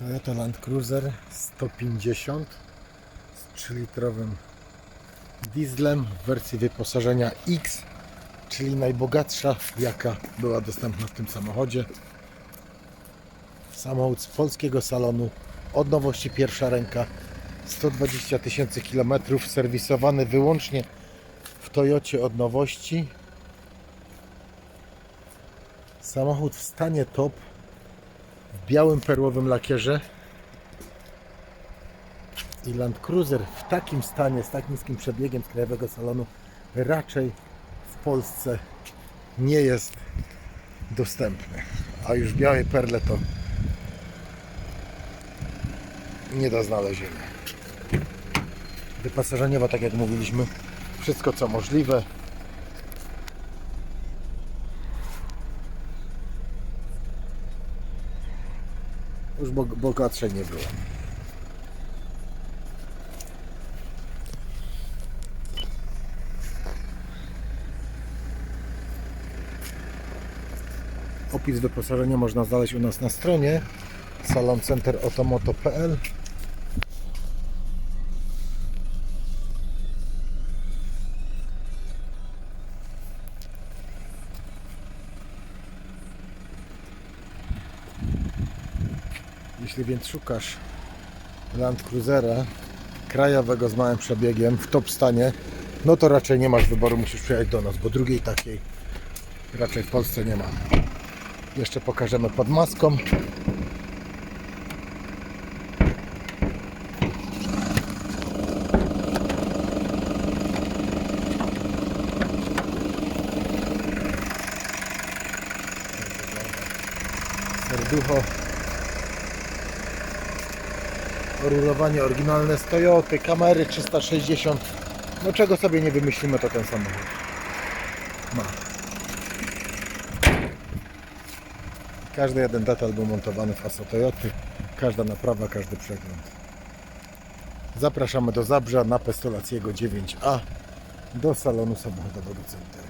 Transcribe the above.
Toyota Land Cruiser 150 z 3-litrowym dieslem w wersji wyposażenia X, czyli najbogatsza jaka była dostępna w tym samochodzie. Samochód z polskiego salonu, od nowości pierwsza ręka, 120 tysięcy kilometrów, serwisowany wyłącznie w Toyocie od nowości. Samochód w stanie top, białym perłowym lakierze i Land Cruiser w takim stanie, z tak niskim przebiegiem z krajowego salonu raczej w Polsce nie jest dostępny. A już białe perle to nie do znalezienia. Wyposażeniowo, tak jak mówiliśmy, wszystko co możliwe. Już bog- bogatszej nie było. Opis wyposażenia można znaleźć u nas na stronie saloncenterautomoto.pl Jeśli więc szukasz Land Cruisera krajowego z małym przebiegiem w top stanie, no to raczej nie masz wyboru, musisz przyjechać do nas, bo drugiej takiej raczej w Polsce nie ma. Jeszcze pokażemy pod maską. Serducho. Rulowanie oryginalne z Toyoty, kamery 360. No czego sobie nie wymyślimy, to ten samochód ma. Każdy jeden detal był montowany w Aso Toyoty, każda naprawa, każdy przegląd. Zapraszamy do Zabrza na Pestolacjego 9A do salonu samochodowego Center.